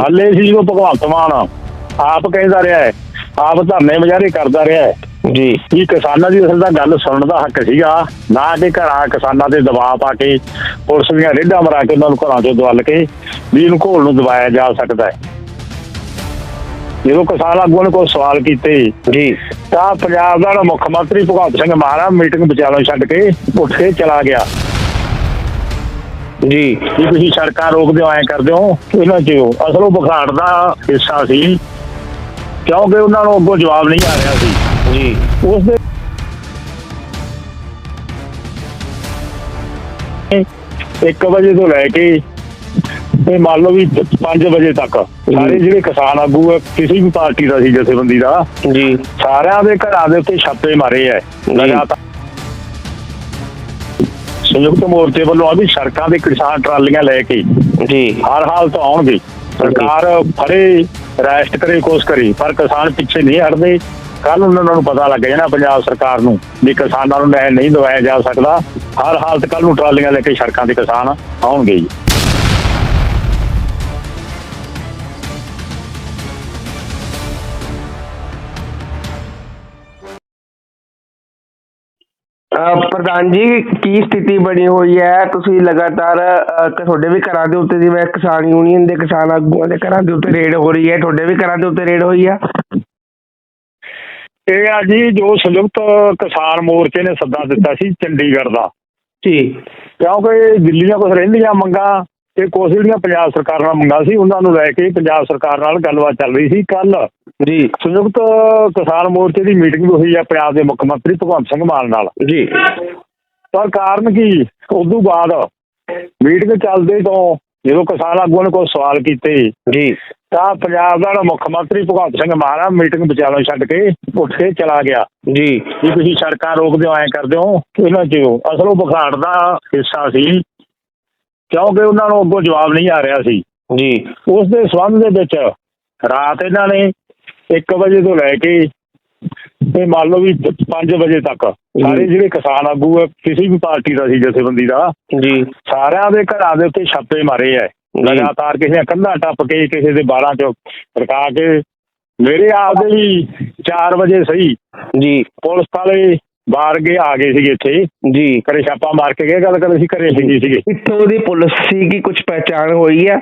ਹਾਲੇ ਸੀ ਜਦੋਂ ਭਗਵੰਤ ਮਾਨ ਆਪ ਕਹਿੰਦਾ ਰਿਹਾ ਹੈ ਆਪ ਧਰਨੇ ਮੁਜ਼ਾਹਰੇ ਕਰਦਾ ਰਿਹਾ ਹੈ। ਜੀ। ਕਿ ਕਿਸਾਨਾਂ ਦੀ ਅਸਲ ਦਾ ਗੱਲ ਸੁਣਨ ਦਾ ਹੱਕ ਸੀਗਾ ਨਾ ਕਿ ਘਰਾਂ ਕਿਸਾਨਾਂ ਤੇ ਦਬਾਅ ਪਾ ਕੇ ਪੁਲਿਸ ਦੀਆਂ ਰੇਡਾਂ ਮਰਾ ਕੇ ਉਹਨਾਂ ਨੂੰ ਘਰਾਂ ਚੋਂ ਦਵਲ ਕੇ ਵੀ ਇਹਨੂੰ ਘੋਲ ਨੂੰ ਦਬਾਇਆ ਜਾ ਸਕਦਾ ਹੈ। ਜਦੋਂ ਕਿਸਾਨ ਆਗੂਆਂ ਨੇ ਕੋਈ ਸਵਾਲ ਕੀਤੇ ਜੀ। ਤਾਂ ਪੰਜਾਬ ਦਾ ਮੁੱਖ ਮੰਤਰੀ ਭਗਵੰਤ ਸਿੰਘ ਮਾਨ ਮੀਟਿੰਗ ਵਿਚਾਲੋਂ ਛੱਡ ਕੇ ਉੱਠ ਕੇ ਚਲਾ ਗਿਆ। ਜੀ ਵੀ ਤੁਸੀਂ ਸੜਕਾਂ ਰੋਕਦੇ ਹੋ ਐਂ ਕਰਦੇ ਹੋ ਇਹਨਾਂ ਚ ਅਸਲ ਉਹ ਬਖਾੜ ਦਾ ਹਿੱਸਾ ਸੀ। ਕਿਉਂਕਿ ਉਹਨਾਂ ਨੂੰ ਅੱਗੋਂ ਜਵਾਬ ਨਹੀਂ ਆ ਰਿਹਾ ਸੀ। ਜੀ। ਉਸ ਦੇ ਇੱਕ ਵਜੇ ਤੋਂ ਲੈ ਕੇ ਤੇ ਮੰਨ ਲਓ ਵੀ 5 ਵਜੇ ਤੱਕ ਸਾਰੇ ਜਿਹੜੇ ਕਿਸਾਨ ਆਗੂ ਆ ਕਿਸੇ ਵੀ ਪਾਰਟੀ ਦਾ ਸੀ ਜਥੇਬੰਦੀ ਦਾ ਜੀ। ਸਾਰਿਆਂ ਦੇ ਘਰਾਂ ਦੇ ਉੱਤੇ ਛਾਪੇ ਮਾਰੇ ਐ ਲਗਾਤਾਰ ਸੰਯੁਕਤ ਮੋਰਚੇ ਵੱਲੋਂ ਆ ਵੀ ਸੜਕਾਂ ਦੇ ਕਿਸਾਨ ਟਰਾਲੀਆਂ ਲੈ ਕੇ ਜੀ। ਹਰ ਹਾਲਤ ਆਉਣਗੇ। ਸਰਕਾਰ ਫੜੇ ਰੈਸਟ ਕਰੇ ਕੋਸ ਕਰੇ ਪਰ ਕਿਸਾਨ ਪਿੱਛੇ ਨਹੀਂ ਹਟਦੇ। ਕੱਲ ਉਹਨਾਂ ਨੂੰ ਪਤਾ ਲੱਗ ਜਾਣਾ ਪੰਜਾਬ ਸਰਕਾਰ ਨੂੰ ਵੀ ਕਿਸਾਨਾਂ ਨੂੰ ਨਹੀਂ ਦਵਾਇਆ ਜਾ ਸਕਦਾ। ਹਰ ਹਾਲਤ ਕੱਲ ਨੂੰ ਟਰਾਲੀਆਂ ਲੈ ਕੇ ਸੜਕਾਂ ਤੇ ਕਿਸਾਨ ਆਉਣਗੇ ਜੀ। ਪ੍ਰਧਾਨ ਜੀ ਕੀ ਸਥਿਤੀ ਬਣੀ ਹੋਈ ਹੈ? ਤੁਸੀਂ ਲਗਾਤਾਰ ਤੁਹਾਡੇ ਵੀ ਘਰਾਂ ਦੇ ਉੱਤੇ ਜਿਵੇਂ ਕਿਸਾਨ ਯੂਨੀਅਨ ਦੇ ਕਿਸਾਨ ਆਗੂਆਂ ਦੇ ਘਰਾਂ ਦੇ ਉੱਤੇ ਰੇਡ ਹੋ ਰਹੀ ਹੈ ਤੁਹਾਡੇ ਵੀ ਘਰਾਂ ਦੇ ਉੱਤੇ ਰੇਡ ਹੋਈ ਆ? ਇਹ ਆ ਜੀ ਜੋ ਸੰਯੁਕਤ ਕਿਸਾਨ ਮੋਰਚੇ ਨੇ ਸੱਦਾ ਦਿੱਤਾ ਸੀ ਚੰਡੀਗੜ੍ਹ ਦਾ। ਜੀ। ਕਿਉਂਕਿ ਦਿੱਲੀ ਦੀਆਂ ਕੁਝ ਰਹਿੰਦੀਆਂ ਮੰਗਾਂ ਤੇ ਕੁਝ ਜਿਹੜੀਆਂ ਪੰਜਾਬ ਸਰਕਾਰ ਨਾਲ ਮੰਗਾਂ ਸੀ ਉਹਨਾਂ ਨੂੰ ਲੈ ਕੇ ਪੰਜਾਬ ਸਰਕਾਰ ਨਾਲ ਗੱਲਬਾਤ ਚੱਲ ਰਹੀ ਸੀ ਕੱਲ ਜੀ। ਸੰਯੁਕਤ ਕਿਸਾਨ ਮੋਰਚੇ ਦੀ ਮੀਟਿੰਗ ਵੀ ਹੋਈ ਆ ਪੰਜਾਬ ਦੇ ਮੁੱਖ ਮੰਤਰੀ ਭਗਵੰਤ ਸਿੰਘ ਮਾਨ ਨਾਲ। ਜੀ। ਪਰ ਕਾਰਨ ਕੀ? ਉਦੋਂ ਬਾਅਦ ਮੀਟਿੰਗ ਚੱਲਦੇ ਤੋਂ ਜਦੋਂ ਕਿਸਾਨ ਆਗੂਆਂ ਨੇ ਕੋਈ ਸਵਾਲ ਕੀਤੇ ਜੀ। ਤਾਂ ਪੰਜਾਬ ਦਾ ਮੁੱਖ ਮੰਤਰੀ ਭਗਵੰਤ ਸਿੰਘ ਮਾਨ ਆ ਮੀਟਿੰਗ ਵਿਚਾਲੋਂ ਛੱਡ ਕੇ ਉੱਠ ਕੇ ਚਲਾ ਗਿਆ। ਜੀ। ਵੀ ਤੁਸੀਂ ਸੜਕਾਂ ਰੋਕਦੇ ਹੋ ਐਂ ਕਰਦੇ ਹੋ ਇਹਨਾਂ ਚ ਅਸਲ ਉਹ ਬਖਾੜ ਦਾ ਹਿੱਸਾ ਸੀ। ਕਿਉਂਕਿ ਉਹਨਾਂ ਨੂੰ ਅੱਗੋਂ ਜਵਾਬ ਨਹੀਂ ਆ ਰਿਹਾ ਸੀ। ਜੀ। ਉਸ ਦੇ ਸੰਬੰਧ ਦੇ ਵਿੱਚ ਰਾਤ ਇਹਨਾਂ ਨੇ 1 ਵਜੇ ਤੋਂ ਲੈ ਕੇ ਤੇ ਮੰਨ ਲਓ ਵੀ 5 ਵਜੇ ਤੱਕ ਸਾਰੇ ਜਿਹੜੇ ਕਿਸਾਨ ਆਗੂ ਆ ਕਿਸੇ ਵੀ ਪਾਰਟੀ ਦਾ ਸੀ ਜਥੇਬੰਦੀ ਦਾ ਜੀ। ਸਾਰਿਆਂ ਦੇ ਘਰਾਂ ਦੇ ਉੱਤੇ ਛਾਪੇ ਮਾਰੇ ਐ ਲਗਾਤਾਰ ਕਿਸੇ ਕੰਧਾਂ ਟੱਪ ਕੇ ਕਿਸੇ ਦੇ 12 ਚ ਰਕਾ ਕੇ ਮੇਰੇ ਆਪ ਦੇ ਵੀ 4 ਵਜੇ ਸਹੀ ਜੀ। ਪੁਲਿਸ ਵਾਲੇ ਬਾਹਰ ਗਏ ਆ ਗਏ ਸੀਗੇ ਇੱਥੇ ਜੀ। ਘਰੇ ਛਾਪਾ ਮਾਰ ਕੇ ਗਏ ਗੱਲ ਕਰ ਅਸੀਂ ਘਰੇ ਸੀਗੇ ਸੀਗੇ। ਇੱਥੋਂ ਦੀ ਪੁਲਿਸ ਸੀ ਕੀ ਕੁਝ ਪਹਿਚਾਣ ਹੋਈ ਆ?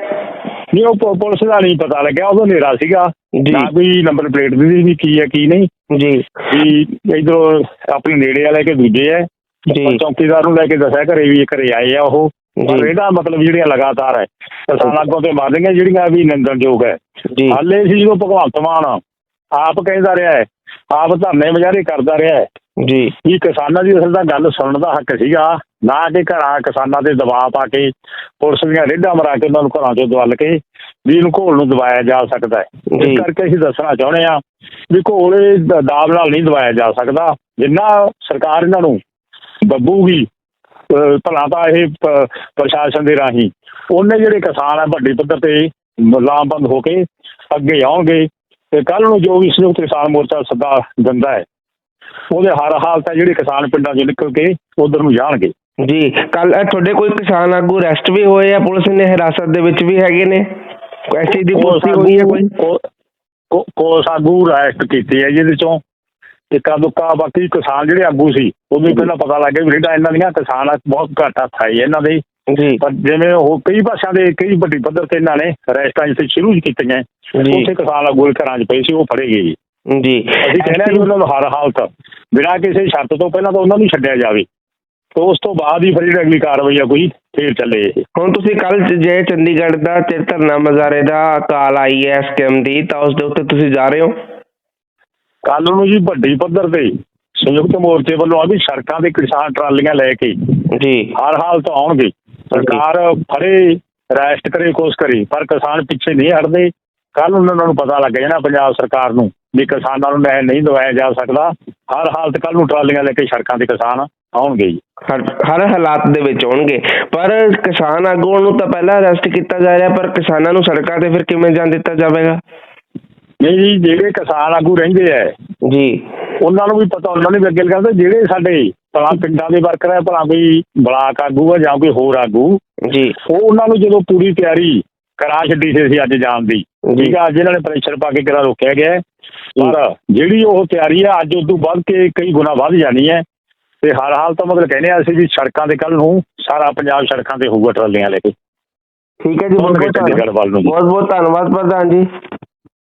ਨਹੀਂ ਉਹ ਪੁ- ਪੁਲਿਸ ਦਾ ਨਹੀਂ ਪਤਾ ਲੱਗਿਆ ਉਦੋਂ ਹਨੇਰਾ ਸੀਗਾ। ਜੀ। ਨਾ ਕੋਈ ਨੰਬਰ ਪਲੇਟ ਦੀ ਵੀ ਕੀ ਹੈ ਕੀ ਨਹੀਂ। ਜੀ। ਵੀ ਇਧਰੋਂ ਆਪਣੇ ਨੇੜੇ ਵਾਲੇ ਕਿ ਦੂਜੇ ਐ ਜੀ। ਚੌਕੀਦਾਰ ਨੂੰ ਲੈ ਕੇ ਦੱਸਿਆ ਘਰੇ ਵੀ ਘਰੇ ਆਏ ਆ ਉਹ। ਪਰ ਜੀ ਇਹਦਾ ਮਤਲਬ ਜਿਹੜੀਆਂ ਲਗਾਤਾਰ ਹੈ ਕਿਸਾਨਾਂ ਕੋਲ ਤੇ ਮਾਰਨਗੀਆਂ ਜਿਹੜੀਆਂ ਵੀ ਨਿੰਦਣਯੋਗ ਹੈ। ਜੀ। ਹਾਲੇ ਸੀ ਜਦੋਂ ਭਗਵੰਤ ਮਾਨ ਆਪ ਕਹਿੰਦਾ ਰਿਹਾ ਹੈ ਆਪ ਧਰਨੇ ਮੁਜ਼ਾਹਰੇ ਕਰਦਾ ਰਿਹਾ ਜੀ। ਕਿ ਕਿਸਾਨਾਂ ਦੀ ਅਸਲ ਦਾ ਗੱਲ ਸੁਣਨ ਦਾ ਹੱਕ ਸੀਗਾ। ਨਾ ਕਿ ਘਰਾਂ ਕਿਸਾਨਾਂ ਤੇ ਦਬਾਅ ਪਾ ਕੇ ਪੁਲਿਸ ਦੀਆਂ ਰੇਡਾਂ ਮਰਾ ਕੇ ਉਹਨਾਂ ਨੂੰ ਘਰਾਂ ਚੋਂ ਦਵਲ ਕੇ ਵੀ ਇਹਨੂੰ ਘੋਲ ਨੂੰ ਦਬਾਇਆ ਜਾ ਸਕਦਾ ਹੈ। ਇਸ ਕਰਕੇ ਅਸੀਂ ਦੱਸਣਾ ਚਾਹੁੰਦੇ ਆ ਵੀ ਘੋਲ ਇਹ ਦਾਬ ਨਾਲ ਨਹੀਂ ਦਬਾਇਆ ਜਾ ਸਕਦਾ। ਜਿੰਨਾ ਸਰਕਾਰ ਇਹਨਾਂ ਨੂੰ ਅਹ ਭਲਾ ਤਾਂ ਇਹ ਪ੍ਰਸ਼ਾਸਨ ਦੇ ਰਾਹੀਂ ਉਹਨੇ ਜਿਹੜੇ ਕਿਸਾਨ ਆ ਵੱਡੇ ਪੱਧਰ ਤੇ ਲਾਮਬੰਦ ਹੋ ਕੇ ਅੱਗੇ ਆਉਣਗੇ ਤੇ ਕੱਲ ਨੂੰ ਜੋ ਵੀ ਸੰਯੁਕਤ ਕਿਸਾਨ ਮੋਰਚਾ ਸੱਦਾ ਦਿੰਦਾ ਹੈ ਉਹਦੇ ਹਰ ਹਾਲਤ ਹੈ ਜਿਹੜੇ ਕਿਸਾਨ ਪਿੰਡਾਂ ਚੋਂ ਨਿਕਲ ਕੇ ਉਧਰ ਨੂੰ ਜਾਣਗੇ। ਜੀ ਕੱਲ ਤੁਹਾਡੇ ਕੋਈ ਕਿਸਾਨ ਆਗੂ ਅਰੈਸਟ ਵੀ ਹੋਏ ਆ ਪੁਲਿਸ ਨੇ ਹਿਰਾਸਤ ਦੇ ਵਿੱਚ ਵੀ ਹੈਗੇ ਨੇ? ਕੋਈ ਐਸੀ ਦੀ ਪੁਸ਼ਟੀ ਹੋਈ ਹੈ ਕੋਈ? ਕੋ- ਕੋ- ਕੋ ਸਾਗੂ ਰੈਸਟ ਕੀਤੇ ਹੈ ਜਿਹਦੇ ਚੋਂ ਇੱਕਾ ਦੁੱਕਾ ਬਾਕੀ ਕਿਸਾਨ ਜਿਹੜੇ ਆਗੂ ਸੀ ਹੀ ਪਹਿਲਾਂ ਪਤਾ ਲੱਗ ਗਿਆ ਵੀ ਜਿਹੜਾ ਇਹਨਾਂ ਦੀਆਂ ਕਿਸਾਨ ਆ ਬਹੁਤ ਘੱਟ ਹੱਥ ਆਈ ਇਹਨਾਂ ਦੇ। ਜੀ। ਪਰ ਜਿਵੇਂ ਉਹ ਕਈ ਭਾਸ਼ਾ ਦੇ ਕਈ ਵੱਡੀ ਪੱਧਰ ਤੇ ਇਹਨਾਂ ਨੇ ਰੈਸਟਾਂ ਜਿੱਥੇ ਸ਼ੁਰੂ ਕੀਤੀਆਂ। ਉੱਥੇ ਕਿਸਾਨ ਦੇ ਘਰਾਂ 'ਚ ਪਏ ਸੀ ਉਹ ਫੜੇ ਗਏ ਜੀ। ਜੀ। ਅਸੀਂ ਕਹਿੰਦੇ ਹਾਂ ਉਹਨਾਂ ਨੂੰ ਹਰ ਹਾਲਤ ਬਿਨਾਂ ਕਿਸੇ ਸ਼ਰਤ ਤੋਂ ਪਹਿਲਾਂ ਤਾਂ ਉਹਨਾਂ ਨੂੰ ਛੱਡਿਆ ਜਾਵੇ। ਤੇ ਉਸ ਤੋਂ ਬਾਅਦ ਹੀ ਫਿਰ ਜਿਹੜੀ ਅਗਲੀ ਕਾਰਵਾਈ ਆ ਕੋਈ ਫੇਰ ਚੱਲੇ ਇਹ। ਹੁਣ ਤੁਸੀਂ ਕੱਲ ਜੇ ਚੰਡੀਗੜ੍ਹ ਦਾ ਤੇ ਧਰਨਾ ਮਜ਼ਾਰੇ ਦਾ ਕਾਲ ਆਈ ਹੈ ਸਕੀਮ ਦੀ ਤਾਂ ਉਸ ਦੇ ਉੱਤੇ ਤੁਸੀਂ ਜਾ ਰਹੇ ਹੋ? ਕੱਲ ਨੂੰ ਜੀ ਵੱਡੀ ਪੱਧਰ ਤੇ ਸੰਯੁਕਤ ਮੋਰਚੇ ਵੱਲੋਂ ਆ ਵੀ ਸੜਕਾਂ ਤੇ ਕਿਸਾਨ ਟਰਾਲੀਆਂ ਲੈ ਕੇ ਜੀ। ਹਰ ਹਾਲਤ ਆਉਣਗੇ। ਸਰਕਾਰ ਫੜੇ ਰੈਸਟ ਕਰੇ ਕੋਸ ਕਰੇ ਪਰ ਕਿਸਾਨ ਪਿੱਛੇ ਨਹੀਂ ਹਟਦੇ। ਕੱਲ ਉਹਨਾਂ ਨੂੰ ਪਤਾ ਲੱਗ ਜਾਣਾ ਪੰਜਾਬ ਸਰਕਾਰ ਨੂੰ ਵੀ ਕਿਸਾਨਾਂ ਨੂੰ ਨਿਆਂ ਨਹੀਂ ਦਵਾਇਆ ਜਾ ਸਕਦਾ। ਹਰ ਹਾਲਤ ਕੱਲ ਨੂੰ ਟਰਾਲੀਆਂ ਲੈ ਕੇ ਸੜਕਾਂ ਤੇ ਕਿਸਾਨ ਆਉਣਗੇ ਜੀ। ਹਰ ਹਾਲਾਤ ਦੇ ਵਿੱਚ ਹੋਣਗੇ ਪਰ ਕਿਸਾਨ ਆਗੂਆਂ ਨੂੰ ਤਾਂ ਪਹਿਲਾਂ ਅਰੈਸਟ ਕੀਤਾ ਜਾ ਰਿਹਾ ਪਰ ਕਿਸਾਨਾਂ ਨੂੰ ਸੜਕਾਂ ਤੇ ਫਿਰ ਕਿਵੇਂ ਜਾਣ ਦਿੱਤਾ ਜਾਵੇਗਾ? ਨਹੀਂ ਜੀ ਜਿਹੜੇ ਕਿਸਾਨ ਆਗੂ ਰਹਿੰਦੇ ਐ ਜੀ। ਉਹਨਾਂ ਨੂੰ ਵੀ ਪਤਾ ਉਹਨਾਂ ਨੇ ਵੀ ਅੱਗੇ ਕਹਿੰਦੇ ਜਿਹੜੇ ਸਾਡੇ ਭਲਾ ਪਿੰਡਾਂ ਦੇ ਵਰਕਰ ਹੈ ਭਲਾ ਕੋਈ ਬਲਾਕ ਆਗੂ ਹੈ ਜਾਂ ਕੋਈ ਹੋਰ ਆਗੂ ਜੀ। ਉਹ ਉਹਨਾਂ ਨੂੰ ਜਦੋਂ ਪੂਰੀ ਤਿਆਰੀ ਕਰਾ ਛੱਡੀ ਸੀ ਅਸੀਂ ਅੱਜ ਜਾਣ ਦੀ। ਠੀਕ ਆ ਅੱਜ ਇਹਨਾਂ ਨੇ ਪ੍ਰੈਸ਼ਰ ਪਾ ਕੇ ਕਿਹੜਾ ਰੋਕਿਆ ਗਿਆ। ਪਰ ਜਿਹੜੀ ਉਹ ਤਿਆਰੀ ਆ ਅੱਜ ਉਦੋਂ ਵੱਧ ਕੇ ਕਈ ਗੁਣਾ ਵੱਧ ਜਾਣੀ ਹੈ। ਤੇ ਹਰ ਹਾਲ ਤਾਂ ਮਤਲਬ ਕਹਿੰਦੇ ਆ ਅਸੀਂ ਵੀ ਸੜਕਾਂ ਤੇ ਕੱਲ ਨੂੰ ਸਾਰਾ ਪੰਜਾਬ ਸੜਕਾਂ ਤੇ ਹੋਊਗਾ ਟਰਾਲੀਆਂ ਲੈ ਕੇ। ਠੀਕ ਹੈ ਜੀ ਬਹੁਤ ਬਹੁਤ ਧੰਨਵਾਦ। ਬਹੁਤ ਬਹੁਤ ਧੰਨਵਾਦ ਪ੍ਰਧਾਨ ਜੀ।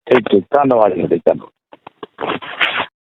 ਠੀਕ ਠੀਕ ਧੰਨਵਾਦ ਜੀ ਧੰਨਵਾਦ।